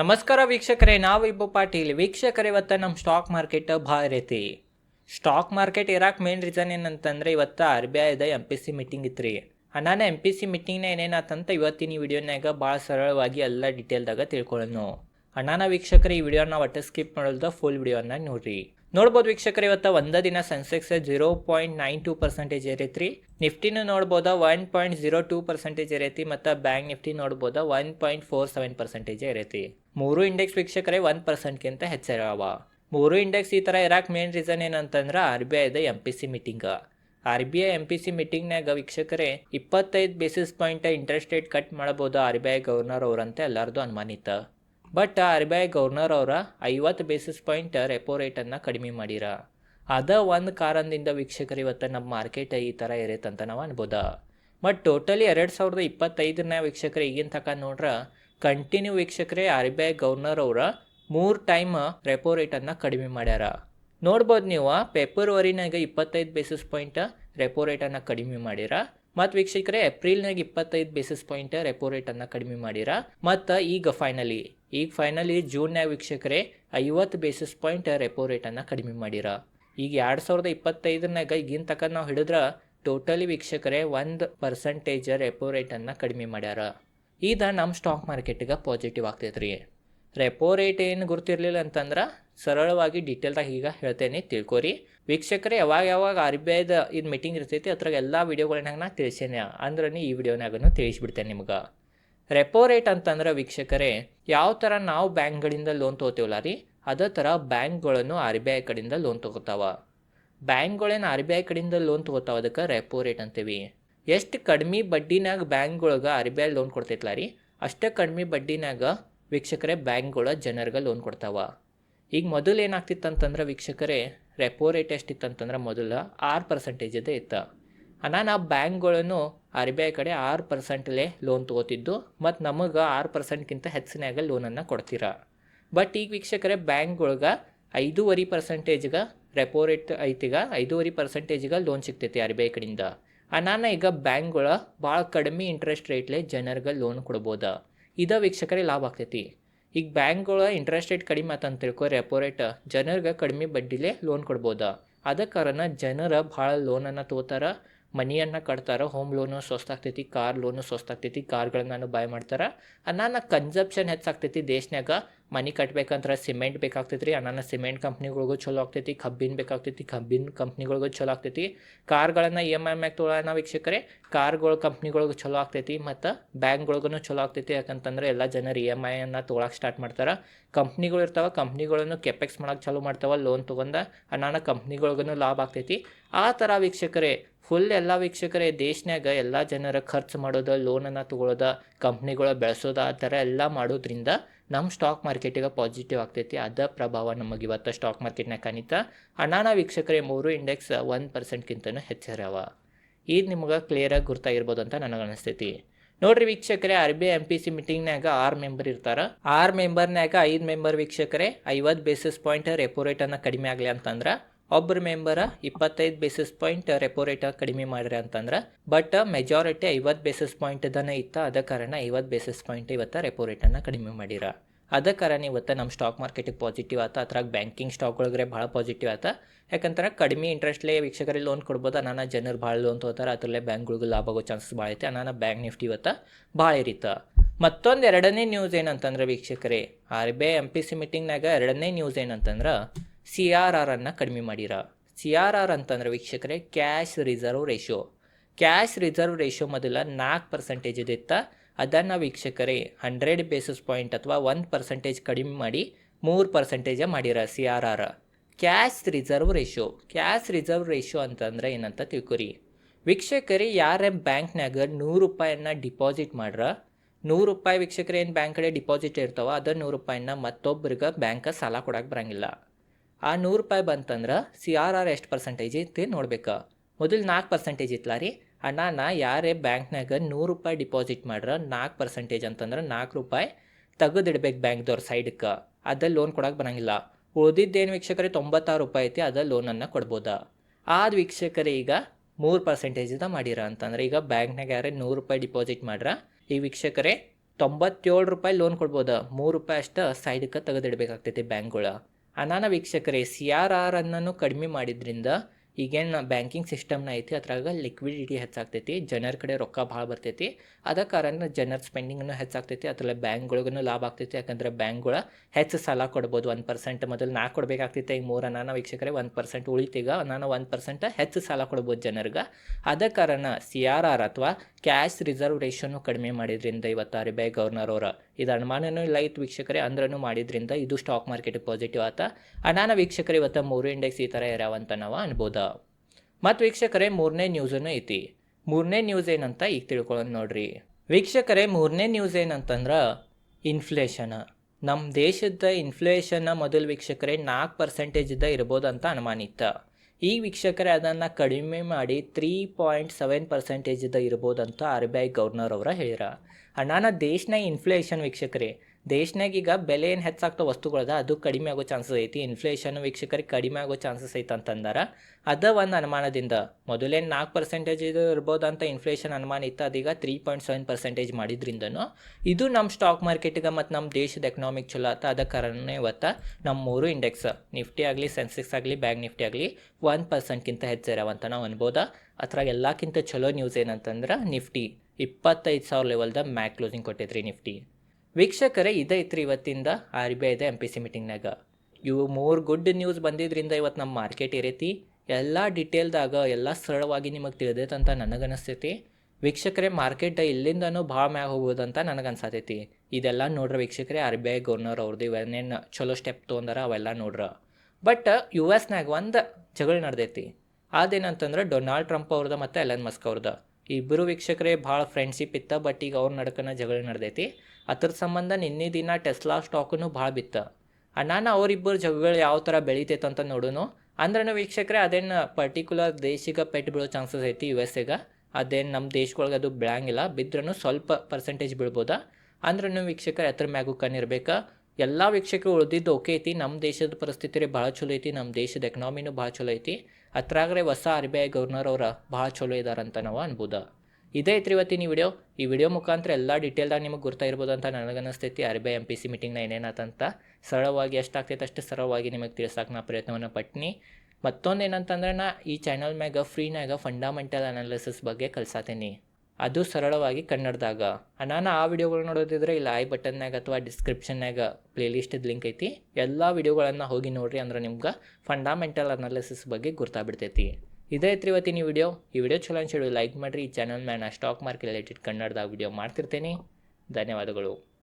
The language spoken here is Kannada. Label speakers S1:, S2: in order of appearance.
S1: ನಮಸ್ಕಾರ ವೀಕ್ಷಕರೇ, ನಾವು ಇಬ್ಬ ಪಾಟೀಲ್. ವೀಕ್ಷಕರೇ, ಇವತ್ತು ನಮ್ಮ ಸ್ಟಾಕ್ ಮಾರ್ಕೆಟ್ ಭಾಳ ಐತಿ ಸ್ಟಾಕ್ ಮಾರ್ಕೆಟ್ ಇರಕ್ಕೆ ಮೇನ್ ರೀಸನ್ ಏನಂತಂದ್ರೆ, ಇವತ್ತು ಆರ್ ಬಿ ಐದ ಎಂ ಪಿ ಸಿ ಮೀಟಿಂಗ್ ಇತ್ತು ರೀ ನಾನು ಎಂ ಪಿ ಸಿ ಮೀಟಿಂಗ್ನ ಏನೇನಾತಂತ ಇವತ್ತಿನ ಈ ವಿಡಿಯೋನಾಗ ಭಾಳ ಸರಳವಾಗಿ ಎಲ್ಲ ಡೀಟೇಲ್ದಾಗ ತಿಳ್ಕೊಳ್ಳೋಣ ಅಣ್ಣನ ವೀಕ್ಷಕರು, ಈ ವಿಡಿಯೋನ ಒಟ್ಟು ಸ್ಕಿಪ್ ಮಾಡೋದು ಫುಲ್ ವಿಡಿಯೋನ ನೋಡ್ರಿ. ನೋಡ್ಬೋದು ವೀಕ್ಷಕರು, ಇವತ್ತು ಒಂದೇ ದಿನ Sensex zero point nine two percentage ಏರೈತ್ರಿ. ನಿಫ್ಟಿನೂ ನೋಡ್ಬೋದ one point zero two percentage ಇರೈತಿ ಮತ್ತು bank Nifty ನೋಡ್ಬೋದ one point four seven percentage ಏರೈತಿ. ಮೂರು ಇಂಡೆಕ್ಸ್ ವೀಕ್ಷಕರೇ ಒನ್ ಪರ್ಸೆಂಟ್ಗಿಂತ ಹೆಚ್ಚಿರವ ಮೂರು ಇಂಡೆಕ್ಸ್ ಈ ಥರ ಇರಕ್ಕೆ ಮೇನ್ ರೀಸನ್ ಏನಂತಂದ್ರೆ ಆರ್ ಬಿ ಐದ M P C meeting R B I M P C ಮೀಟಿಂಗ್ನಾಗ ವೀಕ್ಷಕರೇ ಇಪ್ಪತ್ತೈದು basis point interest rate cut ಮಾಡ್ಬೋದು ಆರ್ ಬಿ ಐ ಗವರ್ನರ್ ಅವರಂತೆ ಎಲ್ಲರದು ಅನುಮಾನಿತ. But R B I governor ಅವರ ಐವತ್ತು ಬೇಸಿಸ್ ಪಾಯಿಂಟ್ ರೆಪೋ ರೇಟನ್ನು ಕಡಿಮೆ ಮಾಡಿರ. ಅದ ಒಂದು ಕಾರಣದಿಂದ ವೀಕ್ಷಕರು ಇವತ್ತು ನಮ್ಮ ಮಾರ್ಕೆಟ್ ಈ ಥರ ಅಂತ ನಾವು ಅನ್ಬೋದ. ಬಟ್ ಟೋಟಲಿ ಎರಡು ಸಾವಿರದ ಇಪ್ಪತ್ತೈದನೇ ವೀಕ್ಷಕರು ಈಗಿನ ತಕ ನೋಡ್ರೆ ಕಂಟಿನ್ಯೂ ವೀಕ್ಷಕರೇ ಆರ್ ಬಿ ಐ ಗವರ್ನರ್ ಅವರ ಮೂರು ಟೈಮ್ ರೆಪೋ ರೇಟನ್ನು ಕಡಿಮೆ ಮಾಡ್ಯಾರ. ನೋಡ್ಬೋದು ನೀವು ಫೆಬ್ರವರಿನಾಗ ಇಪ್ಪತ್ತೈದು ಬೇಸಿಸ್ ಪಾಯಿಂಟ್ ರೆಪೋ ರೇಟನ್ನು ಕಡಿಮೆ ಮಾಡ್ಯಾರ ಮತ್ತು ವೀಕ್ಷಕರೇ ಏಪ್ರಿಲ್ನಾಗ ಇಪ್ಪತ್ತೈದು ಬೇಸಿಸ್ ಪಾಯಿಂಟ್ ರೆಪೋ ರೇಟನ್ನು ಕಡಿಮೆ ಮಾಡಿರ. ಮತ್ತು ಈಗ ಫೈನಲಿ ಈಗ ಫೈನಲಿ ಜೂನ್ಯಾಗ ವೀಕ್ಷಕರೇ, ಐವತ್ತು ಬೇಸಿಸ್ ಪಾಯಿಂಟ್ ರೆಪೋ ರೇಟನ್ನು ಕಡಿಮೆ ಮಾಡಿರ. ಈಗ ಎರಡು ಸಾವಿರದ ಇಪ್ಪತ್ತೈದನಾಗ ಈಗಿನ ತನಕ ನಾವು ಹಿಡಿದ್ರೆ ಟೋಟಲಿ ವೀಕ್ಷಕರೇ, ಒಂದು ಪರ್ಸೆಂಟೇಜ್ ರೆಪೋ ರೇಟನ್ನು ಕಡಿಮೆ ಮಾಡ್ಯಾರ. ಈಗ ನಮ್ಮ ಸ್ಟಾಕ್ ಮಾರ್ಕೆಟಿಗೆ ಪಾಸಿಟಿವ್ ಆಗ್ತೈತೆ ರೀ ರೆಪೋ ರೇಟ್ ಏನು ಗೊತ್ತಿರಲಿಲ್ಲ ಅಂತಂದ್ರೆ ಸರಳವಾಗಿ ಡೀಟೇಲ್ದಾಗ ಈಗ ಹೇಳ್ತೇನೆ, ತಿಳ್ಕೊರಿ. ವೀಕ್ಷಕರೇ, ಯಾವಾಗ ಯಾವಾಗ ಆರ್ ಬಿ ಐದ ಇದು ಮೀಟಿಂಗ್ ಇರ್ತೈತಿ, ಅದ್ರಾಗ ಎಲ್ಲ ವೀಡಿಯೋಗಳನ್ನಾಗ ನಾ ತಿಳಿಸೇನೆ ಅಂದ್ರೆ ಈ ವಿಡಿಯೋನಾಗೂ ತಿಳಿಸ್ಬಿಡ್ತೇನೆ ನಿಮ್ಗೆ. ರೆಪೋ ರೇಟ್ ಅಂತಂದ್ರೆ ವೀಕ್ಷಕರೇ, ಯಾವ ಥರ ನಾವು ಬ್ಯಾಂಕ್ಗಳಿಂದ ಲೋನ್ ತೊಗೋತೀವಲ್ಲ ರೀ, ಅದೇ ಥರ ಬ್ಯಾಂಕ್ಗಳನ್ನು ಆರ್ ಬಿ ಐ ಕಡೆಯಿಂದ ಲೋನ್ ತೊಗೋತಾವ. ಬ್ಯಾಂಕ್ಗಳೇನು ಆರ್ ಬಿ ಐ ಕಡೆಯಿಂದ ಲೋನ್ ತೊಗೋತಾವ, ಅದಕ್ಕೆ ರೆಪೋ ರೇಟ್ ಅಂತೀವಿ. ಎಷ್ಟು ಕಡಿಮೆ ಬಡ್ಡಿನಾಗ ಬ್ಯಾಂಕ್ಗಳಿಗೆ ಆರ್ ಬಿ ಐ ಲೋನ್ ಕೊಡ್ತೈತಲ್ಲ ರೀ? ಅಷ್ಟೇ ಕಡಿಮೆ ಬಡ್ಡಿನಾಗ ವೀಕ್ಷಕರೇ ಬ್ಯಾಂಕ್ಗಳು ಜನರಿಗೆ ಲೋನ್ ಕೊಡ್ತಾವ. ಈಗ ಮೊದಲು ಏನಾಗ್ತಿತ್ತು ಅಂತಂದ್ರೆ ವೀಕ್ಷಕರೇ, ರೆಪೋ ರೇಟ್ ಎಷ್ಟಿತ್ತು ಅಂತಂದ್ರೆ ಮೊದಲು ಆರು ಪರ್ಸೆಂಟೇಜದೇ ಇತ್ತು. ನಾನು ಆ ಬ್ಯಾಂಕ್ಗಳನ್ನು ಆರ್ ಬಿ ಐ ಕಡೆ ಆರು ಪರ್ಸೆಂಟ್ಲೇ ಲೋನ್ ತೊಗೋತಿದ್ದು ಮತ್ತು ನಮಗೆ ಆರು ಪರ್ಸೆಂಟ್ಗಿಂತ ಹೆಚ್ಚಿನಾಗ ಲೋನನ್ನು ಕೊಡ್ತೀರ. ಬಟ್ ಈಗ ವೀಕ್ಷಕರೇ ಬ್ಯಾಂಕ್ಗಳ್ಗೆ ಐದೂವರೆ ಪರ್ಸೆಂಟೇಜ್ಗೆ ರೆಪೋ ರೇಟ್ ಐತಿಗ ಐದೂವರೆ ಪರ್ಸೆಂಟೇಜ್ಗೆ ಲೋನ್ ಸಿಗ್ತೈತಿ ಆರ್ ಬಿ ಐ ಕಡೆಯಿಂದ ನಾನು ಈಗ ಬ್ಯಾಂಕ್ಗಳು ಭಾಳ ಕಡಿಮೆ ಇಂಟ್ರೆಸ್ಟ್ ರೇಟ್ಲೆ ಜನರಿಗೆ ಲೋನ್ ಕೊಡ್ಬೋದು. ಇದ ವೀಕ್ಷಕರಿಗೆ ಲಾಭ ಆಗ್ತೈತಿ. ಈಗ ಬ್ಯಾಂಕ್ಗಳು ಇಂಟ್ರೆಸ್ಟ್ ರೇಟ್ ಕಡಿಮೆ ಆತಂತ ತಿಳ್ಕೊ ರೆಪೋ ರೇಟ್ ಜನರಿಗೆ ಕಡಿಮೆ ಬಡ್ಡಿಲೇ ಲೋನ್ ಕೊಡ್ಬೋದು. ಅದ ಕಾರಣ ಜನರು ಭಾಳ ಲೋನನ್ನು ತಗೋತಾರ. ಮನಿಯನ್ನು ಕಟ್ತಾರ ಹೋಮ್ ಲೋನು ಸ್ವಸ್ತಾಗ್ತೈತಿ ಕಾರ್ ಲೋನು ಸ್ವಸ್ತಾಗ್ತೈತಿ ಕಾರ್ಗಳನ್ನ ನಾನು ಬಾಯ್ ಮಾಡ್ತಾರ. ಅನ್ನಾನ ಕನ್ಸಪ್ಷನ್ ಹೆಚ್ಚಾಗ್ತೈತಿ ದೇಶನಾಗ ಮನಿ ಕಟ್ಬೇಕಂದ್ರೆ ಸಿಮೆಂಟ್ ಬೇಕಾಗ್ತೈತಿ ರೀ ಸಿಮೆಂಟ್ ಕಂಪ್ನಿಗಳಿಗೂ ಚಲೋ ಆಗ್ತೈತಿ. ಕಬ್ಬಿನ ಬೇಕಾಗ್ತೈತಿ. ಕಬ್ಬಿನ ಕಂಪ್ನಿಗಳಿಗೂ ಚಲೋ ಆಗ್ತೈತಿ. ಕಾರ್ಗಳನ್ನು ಇ ಎಂ ಐ ಮ್ಯಾಗ ನಾವು ವೀಕ್ಷಕರೇ ಕಾರ್ಗಳು ಕಂಪ್ನಿಗಳಿಗೂ ಚಲೋ ಆಗ್ತೈತಿ ಮತ್ತು ಬ್ಯಾಂಕ್ಗಳಿಗೂ ಚಲೋ ಆಗ್ತೈತಿ. ಯಾಕಂತಂದ್ರೆ ಎಲ್ಲ ಜನರು ಇ ಎಂ ಐಯನ್ನು ತೊಗೊಳಕ್ಕೆ ಸ್ಟಾರ್ಟ್ ಮಾಡ್ತಾರೆ. ಕಂಪ್ನಿಗಳು ಇರ್ತಾವೆ ಕಂಪ್ನಿಗಳನ್ನು ಕೆಪೆಕ್ಸ್ ಮಾಡಕ್ಕೆ ಚಾಲೂ ಮಾಡ್ತಾವೆ ಲೋನ್ ತೊಗೊಂಡ ಅನ್ನಾನ ಕಂಪ್ನಿಗಳಿಗೂ ಲಾಭ ಆಗ್ತೈತಿ. ಆ ಥರ ವೀಕ್ಷಕರೇ ಫುಲ್ ಎಲ್ಲ ವೀಕ್ಷಕರೇ ದೇಶನಾಗ ಎಲ್ಲ ಜನರ ಖರ್ಚು ಮಾಡೋದು ಲೋನನ್ನು ತೊಗೊಳೋದು ಕಂಪ್ನಿಗಳ ಬೆಳೆಸೋದು, ಆ ಥರ ಎಲ್ಲ ಮಾಡೋದ್ರಿಂದ ನಮ್ಮ ಸ್ಟಾಕ್ ಮಾರ್ಕೆಟಿಗೆ ಪಾಸಿಟಿವ್ ಆಗ್ತೈತಿ. ಅದ ಪ್ರಭಾವ ನಮಗೆ ಇವತ್ತು ಸ್ಟಾಕ್ ಮಾರ್ಕೆಟ್ನಾಗ ಕಾಣಿತ. ಅನಾನ ವೀಕ್ಷಕರೇ, ಮೂರು ಇಂಡೆಕ್ಸ್ ಒನ್ ಪರ್ಸೆಂಟ್ಗಿಂತನೂ ಹೆಚ್ಚರವ ಇದು ನಿಮ್ಗೆ ಕ್ಲಿಯರಾಗಿ ಗುರ್ತಾಗಿರ್ಬೋದು ಅಂತ ನನಗೆ ಅನಿಸ್ತೈತಿ. ನೋಡ್ರಿ ವೀಕ್ಷಕರೇ R B M P C ಮೀಟಿಂಗ್ನಾಗ ಆರು ಮೆಂಬರ್ ಇರ್ತಾರೆ. ಆರು ಮೆಂಬರ್ನಾಗ ಐದು ಮೆಂಬರ್ ವೀಕ್ಷಕರೇ ಐವತ್ತು ಬೇಸಿಸ್ ಪಾಯಿಂಟ್ ರೆಪೋ ರೇಟನ್ನು ಕಡಿಮೆ ಆಗಲಿ ಅಂತಂದ್ರೆ ಒಬ್ಬರು ಮೆಂಬರ ಇಪ್ಪತ್ತೈದು ಬೇಸಿಸ್ ಪಾಯಿಂಟ್ ರೆಪೋ ರೇಟ್ ಕಡಿಮೆ ಮಾಡ್ರಿ ಅಂತಂದ್ರೆ ಬಟ್ ಮೆಜಾರಿಟಿ ಐವತ್ತು ಬೇಸಿಸ್ ಪಾಯಿಂಟ್ ದನ ಇತ್ತ, ಅದ ಕಾರಣ ಐವತ್ತು ಬೇಸಿಸ್ ಪಾಯಿಂಟ್ ಇವತ್ತು ರೆಪೋ ರೇಟನ್ನು ಕಡಿಮೆ ಮಾಡಿರ. ಅದ ಕಾರಣ ಇವತ್ತು ನಮ್ಮ ಸ್ಟಾಕ್ ಮಾರ್ಕೆಟಿಗೆ ಪಾಸಿಟಿವ್ ಆತ, ಅದ್ರಾಗ ಬ್ಯಾಂಕಿಂಗ್ ಸ್ಟಾಕ್ಗಳಿಗೆ ಭಾಳ ಪಾಸಿಟಿವ್ ಆತ. ಯಾಕಂದ್ರೆ ಕಡಿಮೆ ಇಂಟ್ರೆಸ್ಟ್ಲೇ ವೀಕ್ಷಕರಿಗೆ ಲೋನ್ ಕೊಡ್ಬೋದು, ಅನಾನ ಜನರು ಭಾಳ ಲೋನ್ ತೊಗೋತಾರೆ, ಅದರಲ್ಲೇ ಬ್ಯಾಂಕ್ಗಳಿಗೂ ಲಾಭ ಆಗೋ ಚಾನ್ಸಸ್ ಭಾಳ ಐತೆ, ಅನಾನ ಬ್ಯಾಂಕ್ ನಿಫ್ಟಿ ಇವತ್ತು ಭಾಳ ಇರಿತ ಮತ್ತೊಂದು ಎರಡನೇ ನ್ಯೂಸ್ ಏನಂತಂದ್ರೆ ವೀಕ್ಷಕರೇ R B I M P C ಮೀಟಿಂಗ್ನಾಗ ಎರಡನೇ ನ್ಯೂಸ್ ಏನಂತಂದ್ರೆ ಸಿ ಆರ್ ಆರನ್ನು ಕಡಿಮೆ ಮಾಡಿರ. ಸಿ ಆರ್ ಆರ್ ಅಂತಂದ್ರೆ ವೀಕ್ಷಕರೇ cash reserve ratio cash reserve ratio ಮೊದಲ ನಾಲ್ಕು ಪರ್ಸೆಂಟೇಜ್ ಇದಿತ್ತ. ಅದನ್ನು ವೀಕ್ಷಕರೇ ಹಂಡ್ರೆಡ್ ಬೇಸಿಸ್ ಪಾಯಿಂಟ್ ಅಥವಾ ಒಂದು ಪರ್ಸೆಂಟೇಜ್ ಕಡಿಮೆ ಮಾಡಿ ಮೂರು ಪರ್ಸೆಂಟೇಜ ಮಾಡಿರ C R R cash reserve ratio cash reserve ratio ಅಂತಂದ್ರೆ ಏನಂತ ತಿಳ್ಕೊರಿ. ವೀಕ್ಷಕರೇ, ಯಾರೇ ಬ್ಯಾಂಕ್ನಾಗ ನೂರು ರೂಪಾಯಿಯನ್ನು ಡಿಪಾಸಿಟ್ ಮಾಡ್ರ, ನೂರು ರೂಪಾಯಿ ವೀಕ್ಷಕರೇನು ಬ್ಯಾಂಕ್ ಕಡೆ ಡಿಪಾಸಿಟ್ ಇರ್ತಾವ ಅದ ನೂರು ರೂಪಾಯಿನ ಮತ್ತೊಬ್ಬರಿಗೆ ಬ್ಯಾಂಕ್ ಸಾಲ ಕೊಡಕ್ಕೆ ಬರಂಗಿಲ್ಲ. ಆ ನೂರು ರೂಪಾಯಿ ಬಂತಂದ್ರೆ ಸಿ ಆರ್ ಆರ್ ಎಷ್ಟು ಪರ್ಸೆಂಟೇಜ್ ಐತಿ ನೋಡ್ಬೇಕು. ಮೊದಲು ನಾಲ್ಕು ಪರ್ಸೆಂಟೇಜ್ ಇತ್ತಲ್ಲ ರೀ. ಅಣ್ಣನ ಯಾರೇ ಬ್ಯಾಂಕ್ನಾಗ ನೂರು ರೂಪಾಯಿ ಡಿಪಾಸಿಟ್ ಮಾಡ್ರೆ ನಾಲ್ಕು ಪರ್ಸೆಂಟೇಜ್ ಅಂತಂದ್ರೆ ನಾಲ್ಕು ರೂಪಾಯಿ ತೆಗೆದಿಡ್ಬೇಕು ಬ್ಯಾಂಕ್ದವ್ರ ಸೈಡ್ಕ್ಕೆ ಅದಲ್ಲಿ ಲೋನ್ ಕೊಡೋಕೆ ಬರಂಗಿಲ್ಲ. ಉಳಿದಿದ್ದೇನು ವೀಕ್ಷಕರೇ ತೊಂಬತ್ತಾರು ರೂಪಾಯಿ ಐತಿ ಅದ ಲೋನನ್ನು ಕೊಡ್ಬೋದಾ. ಆದ ವೀಕ್ಷಕರೇ ಈಗ ಮೂರು ಪರ್ಸೆಂಟೇಜಿಂದ ಮಾಡಿರ ಅಂತಂದ್ರೆ ಈಗ ಬ್ಯಾಂಕ್ನಾಗ ಯಾರೇ ನೂರು ರೂಪಾಯಿ ಡಿಪಾಸಿಟ್ ಮಾಡ್ರ, ಈ ವೀಕ್ಷಕರೇ ತೊಂಬತ್ತೇಳು ರೂಪಾಯಿ ಲೋನ್ ಕೊಡ್ಬೋದು. ಮೂರು ರೂಪಾಯಿ ಅಷ್ಟು ಸೈಡ್ಗೆ ತೆಗೆದಿಡ್ಬೇಕಾಗ್ತೈತಿ ಬ್ಯಾಂಕ್ಗಳು. ಅನಾನ ವೀಕ್ಷಕರೇ ಸಿ ಆರ್ ಆರ್ ಅನ್ನೂ ಕಡಿಮೆ ಮಾಡಿದ್ರಿಂದ ಈಗೇನು ಬ್ಯಾಂಕಿಂಗ್ ಸಿಸ್ಟಮ್ನ ಐತಿ ಅದ್ರಾಗ ಲಿಕ್ವಿಡಿಟಿ ಹೆಚ್ಚಾಗ್ತೈತಿ ಜನರ ಕಡೆ ರೊಕ್ಕ ಭಾಳ ಬರ್ತೈತಿ. ಅದ ಕಾರಣ ಜನರ ಸ್ಪೆಂಡಿಂಗ್ನು ಹೆಚ್ಚಾಗ್ತೈತಿ, ಅದ್ರಲ್ಲಿ ಬ್ಯಾಂಕ್ಗಳಿಗೂ ಲಾಭ ಆಗ್ತೈತಿ. ಯಾಕಂದ್ರೆ ಬ್ಯಾಂಕ್ಗಳ ಹೆಚ್ಚು ಸಾಲ ಕೊಡ್ಬೋದು, ಒಂದು ಪರ್ಸೆಂಟ್ ಮೊದಲು ನಾ ಕೊಡಬೇಕಾಗ್ತೈತಿ, ಈಗ ಮೂರು ಅನಾನ ವೀಕ್ಷಕರೇ ಒಂದು ಪರ್ಸೆಂಟ್ ಉಳಿತೀಗ, ನಾನು ಒಂದು ಪರ್ಸೆಂಟ್ ಹೆಚ್ಚು ಸಾಲ ಕೊಡ್ಬೋದು ಜನರಿಗೆ. ಅದ ಕಾರಣ ಸಿ ಆರ್ ಆರ್ ಅಥವಾ ಕ್ಯಾಶ್ ರಿಸರ್ವ್ ರೇಷನ್ನು ಕಡಿಮೆ ಮಾಡಿದ್ರಿಂದ ಇವತ್ತು ಆರ್ ಬಿ ಐ ಗವರ್ನರ್ ಅವರ ಇದು ಅನುಮಾನನೂ ಇಲ್ಲ ಇತ್ತು ವೀಕ್ಷಕರೇ ಅಂದ್ರೂ ಮಾಡಿದ್ರಿಂದ ಇದು ಸ್ಟಾಕ್ ಮಾರ್ಕೆಟ್ ಪಾಸಿಟಿವ್ ಆತ. ಅನಾನ ವೀಕ್ಷಕರು, ಇವತ್ತು ಮೂರು ಇಂಡೆಕ್ಸ್ ಈ ಥರ ಇರ್ಯಾವಂತ ನಾವು ಅನ್ಬೋದ. ಮತ್ತು ವೀಕ್ಷಕರೇ, ಮೂರನೇ ನ್ಯೂಸನ್ನು ಐತಿ. ಮೂರನೇ ನ್ಯೂಸ್ ಏನಂತ ಈಗ ತಿಳ್ಕೊಳ್ಳೋಣ ನೋಡ್ರಿ. ವೀಕ್ಷಕರೇ, ಮೂರನೇ ನ್ಯೂಸ್ ಏನಂತಂದ್ರೆ ಇನ್ಫ್ಲೇಷನ್ ನಮ್ಮ ದೇಶದ ಇನ್ಫ್ಲೇಷನ್ ಮೊದಲು ವೀಕ್ಷಕರೇ ನಾಲ್ಕು ಇದ್ದ ಇರ್ಬೋದು ಅಂತ ಅನುಮಾನಿತ್ತ ಈ ವೀಕ್ಷಕರೇ ಅದನ್ನು ಕಡಿಮೆ ಮಾಡಿ ತ್ರೀ ಪಾಯಿಂಟ್ ಸೆವೆನ್ ಪರ್ಸೆಂಟೇಜಿದ್ದ ಇರ್ಬೋದು ಅಂತ ಆರ್ ಬಿ ಐ ಗವರ್ನರ್ ಅವರ ಹೇಳ್ಯಾರ. ಅಣ್ಣಾನ ದೇಶನ ಇನ್ಫ್ಲೇಷನ್ ವೀಕ್ಷಕರೇ ದೇಶನಾಗ ಈಗ ಬೆಲೆ ಏನು ಹೆಚ್ಚಾಗ್ತಾ ವಸ್ತುಗಳದ ಅದು ಕಡಿಮೆ ಆಗೋ ಚಾನ್ಸಸ್ ಐತಿ ಇನ್ಫ್ಲೇಷನ್ ವೀಕ್ಷಕರಿಗೆ ಕಡಿಮೆ ಆಗೋ ಚಾನ್ಸಸ್ ಐತೆ ಅಂತಂದಾರ. ಅದ ಒಂದು ಅನುಮಾನದಿಂದ ಮೊದಲೇನು ನಾಲ್ಕು ಪರ್ಸೆಂಟೇಜ್ ಇದು ಇರ್ಬೋದು ಅಂತ ಇನ್ಫ್ಲೇಷನ್ ಅನುಮಾನ ಇತ್ತು ಅದೀಗ ತ್ರೀ ಪಾಯಿಂಟ್ ಸೆವೆನ್ ಪರ್ಸೆಂಟೇಜ್ ಮಾಡಿದ್ರಿಂದನು. ಇದು ನಮ್ಮ ಸ್ಟಾಕ್ ಮಾರ್ಕೆಟಿಗೆ ಮತ್ತು ನಮ್ಮ ದೇಶದ ಎಕನಾಮಿಕ್ ಚಲೋ ಆತ, ಅದ ಕಾರಣ ಇವತ್ತು ನಮ್ಮ ಮೂರು ಇಂಡೆಕ್ಸ್ ನಿಫ್ಟಿ ಆಗಲಿ ಸೆನ್ಸೆಕ್ಸ್ ಆಗಲಿ, ಬ್ಯಾಂಕ್ ನಿಫ್ಟಿ ಆಗಲಿ ಒನ್ ಪರ್ಸೆಂಟ್ಗಿಂತ ಹೆಚ್ಚಿರವಂತ ನಾವು ಅನ್ಬೋದ. ಅದ್ರಾಗ ಎಲ್ಲಕ್ಕಿಂತ ಚಲೋ ನ್ಯೂಸ್ ಏನಂತಂದ್ರೆ ನಿಫ್ಟಿ, ಇಪ್ಪತ್ತೈದು ಸಾವಿರ ಲೆವೆಲ್ದ ಮ್ಯಾಕ್ ಕ್ಲೋಸಿಂಗ್ ಕೊಟ್ಟಿದ್ರಿ ನಿಫ್ಟಿ. ವೀಕ್ಷಕರೇ ಇದೈತ್ರಿ ಇವತ್ತಿಂದ ಆರ್ ಬಿ ಐದ ಎಂ ಪಿ ಸಿ ಮೀಟಿಂಗ್ನಾಗ ಇವು ಮೂರು ಗುಡ್ ನ್ಯೂಸ್ ಬಂದಿದ್ರಿಂದ ಇವತ್ತು ನಮ್ಮ ಮಾರ್ಕೆಟ್ ಇರೈತಿ ಎಲ್ಲ ಡಿಟೇಲ್ದಾಗ ಎಲ್ಲ ಸರಳವಾಗಿ ನಿಮಗೆ ತಿಳಿದೈತಂತ ನನಗನ್ನಿಸ್ತೈತಿ ವೀಕ್ಷಕರೇ ಮಾರ್ಕೆಟ್ ಇಲ್ಲಿಂದನೂ ಭಾಳ ಮ್ಯಾಗ ಹೋಗ್ಬೋದಂತ ನನಗೆ ಅನ್ಸತೈತಿ ಇದೆಲ್ಲ ನೋಡ್ರಿ ವೀಕ್ಷಕರೇ, ಆರ್ ಬಿ ಐ ಗವರ್ನರ್ ಅವ್ರದ್ದು ಇವನ್ನೇನು ಚಲೋ ಸ್ಟೆಪ್ ತೊಗೊಂಡಾರ ಅವೆಲ್ಲ ನೋಡ್ರ. ಬಟ್ ಯು ಎಸ್ನಾಗ ಒಂದು ಜಗಳ ನಡೆದೈತಿ. ಅದೇನಂತಂದ್ರೆ ಡೊನಾಲ್ಡ್ ಟ್ರಂಪ್ ಅವ್ರದ್ದು ಮತ್ತು ಎಲನ್ ಮಸ್ಕ್ ಅವ್ರದ್ದು ಇಬ್ಬರು ವೀಕ್ಷಕರೇ ಭಾಳ ಫ್ರೆಂಡ್ಶಿಪ್ ಇತ್ತ ಬಟ್ ಈಗ ಅವ್ರ ನಡ್ಕನ ಜಗಳ ನಡೆದೈತಿ. ಅದ್ರ ಸಂಬಂಧ ನಿನ್ನೆ ದಿನ ಟೆಸ್ಲಾ ಸ್ಟಾಕ್ನು ಭಾಳ ಬಿತ್ತ. ನಾನು ಅವರಿಬ್ಬರು ಜಗಗಳು ಯಾವ ಥರ ಬೆಳಿತೈತೆ ಅಂತ ನೋಡೋನು. ನಾವು ವೀಕ್ಷಕರೇ ಅದೇನು ಪರ್ಟಿಕ್ಯುಲರ್ ದೇಶಿಗೆ ಪೆಟ್ಟು ಬೀಳೋ ಚಾನ್ಸಸ್ ಐತಿ ಯು ಎಸ್ ಎಗ ಅದೇನು ನಮ್ಮ ದೇಶಗಳಿಗೆ ಅದು ಬೆಳಂಗಿಲ್ಲ. ಬಿದ್ರೂ ಸ್ವಲ್ಪ ಪರ್ಸೆಂಟೇಜ್ ಬೀಳ್ಬೋದಾ. ಅಂದ್ರೂ ವೀಕ್ಷಕರು ಎತ್ತರ ಮ್ಯಾಗು ಕಣ್ಣಿರ್ಬೇಕು ಎಲ್ಲ ವೀಕ್ಷಕರು ಉಳಿದಿದ್ದು ಓಕೆ ಐತಿ. ನಮ್ಮ ದೇಶದ ಪರಿಸ್ಥಿತಿ ರೀ ಭಾಳ ಚಲೋ ಐತಿ. ನಮ್ಮ ದೇಶದ ಎಕನಾಮಿನೂ ಭಾಳ ಚಲೋ ಐತಿ. ಅತ್ರಾಗ್ರೆ ಹೊಸ ಆರ್ ಬಿ ಐ ಗವರ್ನರ್ ಅವ್ರ ಭಾಳ ಚಲೋ ಇದಾರಂತ ನಾವು ಅನ್ಬೋದ. ಇದೇ ಐತ್ರಿ ಇವತ್ತಿನ ಈ ವಿಡಿಯೋ. ಈ ವಿಡಿಯೋ ಮುಖಾಂತರ ಎಲ್ಲ ಡೀಟೇಲ್ದಾಗ ನಿಮಗೆ ಗುರ್ತಾ ಇರ್ಬೋದು ಅಂತ ನನಗನ್ನಿಸ್ತೈತಿ. R B M P C ಮೀಟಿಂಗ್ನ ಏನೇನಾತಂತ ಸರಳವಾಗಿ ಎಷ್ಟಾಗ್ತೈತೆ ಅಷ್ಟು ಸರಳವಾಗಿ ನಿಮಗೆ ತಿಳಿಸಕ್ಕೆ ನಾ ಪ್ರಯತ್ನವನ್ನು ಪಟ್ನಿ. ಮತ್ತೊಂದು ಏನಂತಂದ್ರೆ ನಾ ಈ ಚಾನಲ್ ಮ್ಯಾಗ ಫ್ರೀನಾಗ ಫಂಡಮೆಂಟಲ್ ಅನಾಲಿಸಿಸ್ ಬಗ್ಗೆ ಕಲ್ಸಾತೀನಿ. ಅದು ಸರಳವಾಗಿ ಕನ್ನಡದಾಗ. ನಾನು ಆ ವಿಡಿಯೋಗಳು ನೋಡೋದಿದ್ರೆ ಇಲ್ಲಿ ಐ ಬಟನ್ನಾಗ ಅಥವಾ ಡಿಸ್ಕ್ರಿಪ್ಷನ್ನಾಗ ಪ್ಲೇಲಿಸ್ಟದ ಲಿಂಕ್ ಐತಿ. ಎಲ್ಲ ವಿಡಿಯೋಗಳನ್ನು ಹೋಗಿ ನೋಡ್ರಿ ಅಂದ್ರೆ ನಿಮ್ಗೆ ಫಂಡಮೆಂಟಲ್ ಅನಾಲಿಸಿಸ್ ಬಗ್ಗೆ ಗುರ್ತಾಗ್ಬಿಡ್ತೈತಿ ಇದೇ ಐತ್ರಿ ಇವತ್ತಿನ ವಿಡಿಯೋ, ಈ ವಿಡಿಯೋ ಚಲೋ ಅನ್ಸಿಡು ಲೈಕ್ ಮಾಡಿರಿ. ಈ ಚಾನಲ್ ನಾನು ಸ್ಟಾಕ್ ಮಾರ್ಕೆಟ್ ರಿಲೇಟೆಡ್ ಕನ್ನಡದ ವಿಡಿಯೋ ಮಾಡ್ತಿರ್ತೀನಿ. ಧನ್ಯವಾದಗಳು.